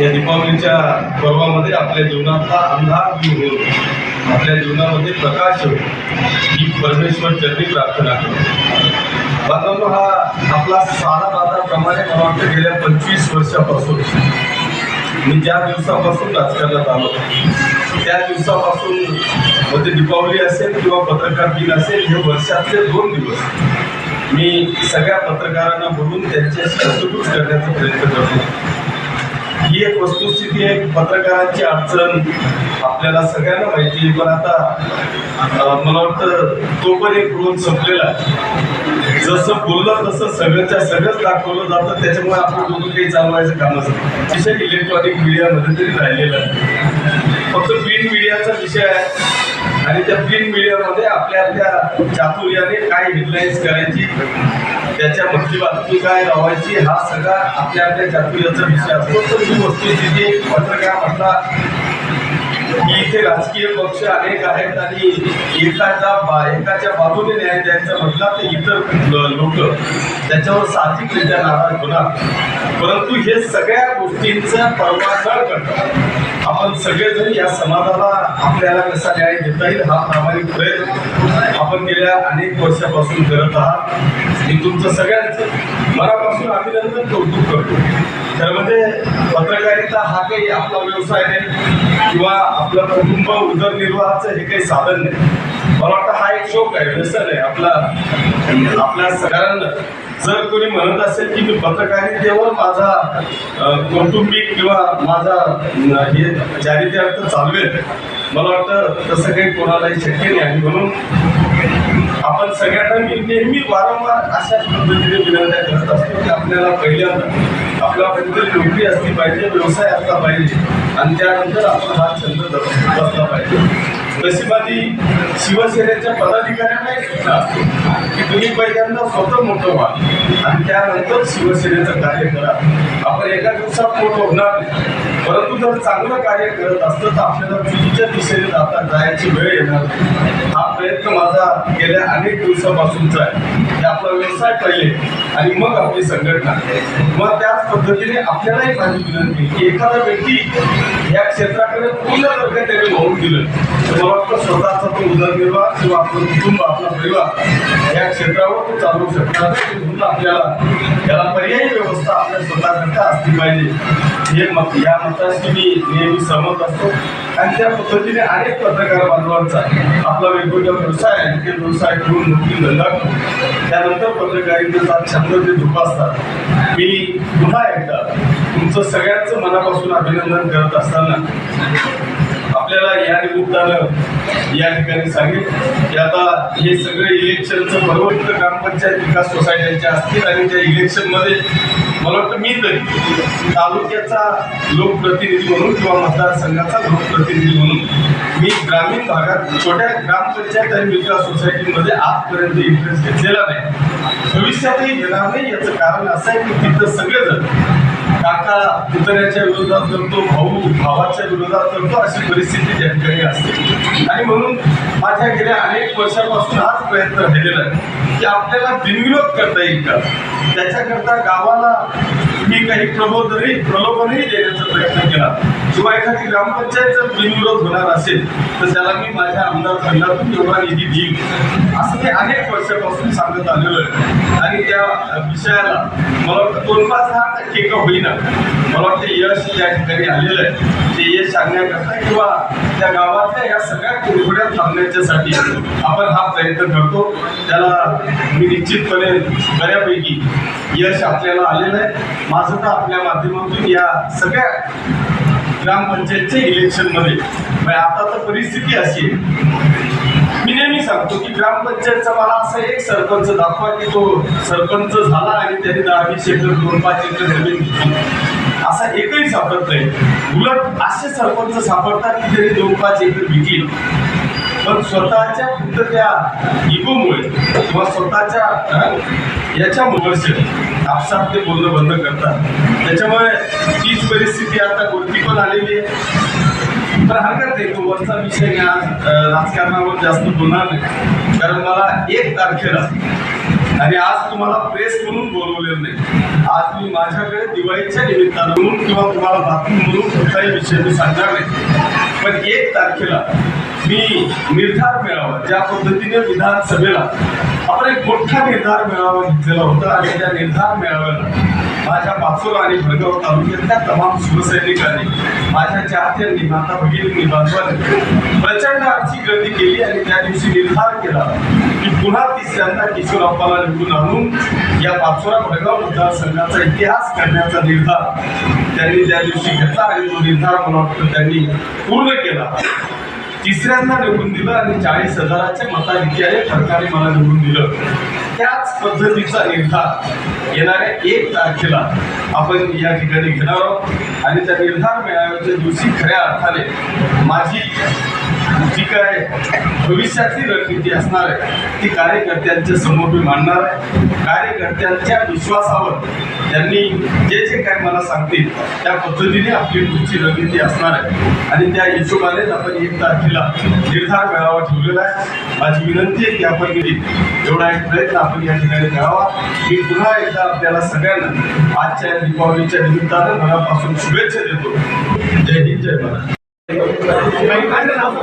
या दीपावलीच्या पर्वामध्ये आपल्या जीवनातला अंधार दूर होऊन आपल्या जीवनामध्ये प्रकाश येऊ ही परमेश्वर चरणी प्रार्थना करतो बांधव हा आपला साधा बाजाप्रमाणे मला वाटतं गेल्या पंचवीस वर्षापासून. मी ज्या दिवसापासून राजकारणात आलो त्या दिवसापासून म्हणजे दीपावली असेल किंवा पत्रकार दिन असेल हे वर्षातले दोन दिवस मी सगळ्या पत्रकारांना बोलून त्यांच्याशी हस्तगुज करण्याचा प्रयत्न करतो. ही एक वस्तुस्थिती आहे पत्रकारांची अडचण आपल्याला सगळ्यांना माहिती आहे. पण आता मला वाटतं तो पण एक रोल संपलेला आहे. जसं बोललं तसं सगळ्याच्या सगळंच दाखवलं जातं. त्याच्यामुळे आपण दोघं काही चालवायचं कामच नाही विषय इलेक्ट्रॉनिक मीडियामध्ये तरी राहिलेला आहे. फक्त प्रिंट मीडियाचा विषय आहे. आणि त्या प्रिंट मीडियामध्ये आपल्या आपल्या चातुर्याने काय हेडलाईन्स करायची त्याच्या मधली बातमी काय लावायची हा सगळा आपल्या आपल्या चातुर्याचा विषय असतो. तर ही वस्तुस्थिती पत्रकार म्हटला की इथे राजकीय पक्ष अनेक आहेत आणि एकाच्या बा एकाच्या बाजूने न्याय द्यायचा म्हटला तर इतर लोक त्याच्यावर साहजिकरित्या नाराज होणार परंतु हे सगळ्या गोष्टींचा पर्वा न करता आपण सगळेजण या समाजाला आपल्याला कसा न्याय देता येईल हा प्रामाणिक प्रयत्न आपण गेल्या अनेक वर्षापासून करत आहात. मी तुमचं सगळ्यांचं मनापासून अभिनंदन कौतुक करतो. तर म्हणजे पत्रकारिता हा काही आपला व्यवसाय नाही किंवा आपलं कुटुंब उदरनिर्वाहाचं हे काही साधन नाही. मला वाटतं शोक आहे व्यसन आहे आपला आपल्या सगळ्यांना जर कोणी म्हणत असेल की मी पत्रकारितेवर माझा कौटुंबिक किंवा माझा हे चारित्र्यार्थ चालवेल मला वाटतं तसं काही कोणालाही शक्य नाही आणि म्हणून आपण सगळ्यांना मी नेहमी वारंवार अशाच पद्धतीने विनंत्या करत असतो की आपल्याला पहिल्यांदा आपला काहीतरी नोकरी असली पाहिजे व्यवसाय असला पाहिजे आणि त्यानंतर आपण हा छंद जपला पाहिजे. नशिबादी शिवसेनेच्या पदाधिकाऱ्यांना सूचना असते की तुम्ही पहिल्यांदा स्वतः मोठं व्हा आणि त्यानंतर शिवसेनेचं कार्य करा. आपण एका दिवसात मोठं होणार नाही. परंतु जर चांगलं कार्य करत असतं तर आपल्याला चुकीच्या दिशेने जाता जायची वेळ येणार हा प्रयत्न माझा गेल्या अनेक दिवसापासूनचा आहे. म्हणजे आपला व्यवसाय पहिले आणि मग आपली संघटना. मग त्याच पद्धतीने आपल्यालाही माझी विनंती की एखादा व्यक्ती या क्षेत्राकडे पूर्ण जर का त्याने वाहून दिलं. तर मला वाटतं स्वतःचा तो उदरनिर्वाह किंवा आपलं कुटुंब आपला परिवार या क्षेत्रावर तो चालवू शकणार म्हणून आपल्याला याला पर्यायी व्यवस्था आपल्या स्वतःकरता असली पाहिजे. हे मत या मताशी मी नेहमी सहमत असतो. आणि त्या पद्धतीने अनेक पत्रकार बांधवांचा आपला वेगवेगळा व्यवसाय आहे. ते व्यवसाय करून नोकरी धंदा त्यानंतर पत्रकारितेचा छंद ते जोपासतात. मी पुन्हा एकदा तुमचं सगळ्यांचं मनापासून अभिनंदन करत असताना आपल्याला या निमित्तानं या ठिकाणी सांगेल की आता हे सगळे इलेक्शनचं पर्वत ग्रामपंचायत विकास सोसायट्यांच्या असतील आणि त्या इलेक्शनमध्ये मला वाटतं मी तरी तालुक्याचा लोकप्रतिनिधी म्हणून किंवा मतदारसंघाचा लोकप्रतिनिधी म्हणून मी ग्रामीण भागात छोट्या ग्रामपंचायत आणि विकास सोसायटीमध्ये आजपर्यंत इंटरेस्ट घेतलेला नाही. भविष्यातही घेणार नाही याचं कारण असं आहे की तिथं सगळेजण काका पुतण्याच्या विरोधात करतो भाऊ भावाच्या विरोधात करतो अशी परिस्थिती त्या ठिकाणी असते. आणि म्हणून माझ्या गेल्या अनेक वर्षापासून हाच प्रयत्न झालेला आहे की आपल्याला बिनविरोध करता येईल का? त्याच्याकरता गावाला मी काही प्रबोधनही प्रलोभनही देण्याचा प्रयत्न केला. किंवा एखादी ग्रामपंचायत जर बिनविरोध होणार असेल तर त्याला मी माझ्या आमदार फंडातून एवढा निधी देईल असं मी अनेक वर्षापासून सांगत आलेलो आहे. आणि त्या विषयाला मला वाटतं दोन पाच दहा टक्के का होईना. मला वाटतं यश या ठिकाणी आलेलं आहे. ते यश आणण्याकरता किंवा त्या गावातल्या या सगळ्या कुरघोड्या थांबण्याच्यासाठी आपण हा प्रयत्न करतो. त्याला मी निश्चितपणे बऱ्यापैकी यश आपल्याला आलेलं आहे. माझं तर आपल्या माध्यमातून या सगळ्या ग्रामपंचायतच्या इलेक्शनमध्ये म्हणजे आता तर परिस्थिती अशी आहे. मी नेहमी सांगतो की ग्रामपंचायतचा मला असा एक सरपंच दाखवा की तो सरपंच झाला आणि त्याने दहा वीस एकर दोन पाच एकर जमीन घेतली. असा एकही सापडत नाही. उलट असे सरपंच सापडतात की त्यांनी दोन पाच एकर विकली पण स्वतःच्या फक्त त्या इगोमुळे किंवा स्वतःच्या याच्यामुळे आपसात ते बोलणं बंद करतात. त्याच्यामुळे तीच परिस्थिती आता कोणती पण आलेली आहे. तर हरकत नाही. तो वरचा विषय मी आज राजकारणावर जास्त बोलणार नाही. कारण मला एक तारखेला आणि आज तुम्हाला प्रेस म्हणून बोलवलेलं नाही. आज मी माझ्याकडे दिवाळीच्या निमित्तानं म्हणून किंवा तुम्हाला बातमी म्हणून कुठलाही विषय मी सांगणार नाही. पण एक तारखेला मी निर्धार मिळावा ज्या पद्धतीने विधानसभेला आपण एक मोठा निर्धार मेळावा घेतलेला होता आणि त्या निर्धार मेळाव्याला माझ्या पाचोरा आणि भडगाव तालुक्यातल्या तमाम शिवसैनिकांनी माझ्या चाहत्यांनी माता भगिनी बांधवांनी प्रचंड आर्थिक गर्दी केली आणि त्या दिवशी निर्धार केला की पुन्हा तिसऱ्यांदा किशोरप्पाला निवडून आणून या पाचोरा भडगाव मतदारसंघाचा इतिहास करण्याचा निर्धार त्यांनी त्या दिवशी घेतला आणि तो निर्धार मला वाटतं त्यांनी पूर्ण केला. तिसऱ्यांदा निवडून दिलं आणि चाळीस हजाराच्या मताधिक्याने सरकारने मला निवडून दिलं. त्याच पद्धतीचा निर्धार येणाऱ्या एक तारखेला आपण या ठिकाणी घेणार आहोत. आणि त्या निर्धार मेळाव्याच्या दिवशी खऱ्या अर्थाने माझी जी काय भविष्यातली रणनीती असणार आहे ती कार्यकर्त्यांच्या समोर मी मांडणार आहे. कार्यकर्त्यांच्या विश्वासावर त्यांनी जे जे काय मला सांगतील त्या पद्धतीने आपली पुढची रणनीती असणार आहे. आणि त्या हिशोबानेच आपण एक तारखेला निर्धार मेळावा ठेवलेला आहे. माझी विनंती आहे की आपण गेली. एवढा एक प्रयत्न आपण या ठिकाणी करावा. मी पुन्हा एकदा आपल्याला सगळ्यांना आजच्या दीपावलीच्या निमित्तानं मनापासून शुभेच्छा देतो. जय हिंद जय महाराज ما يمكن أن نعرف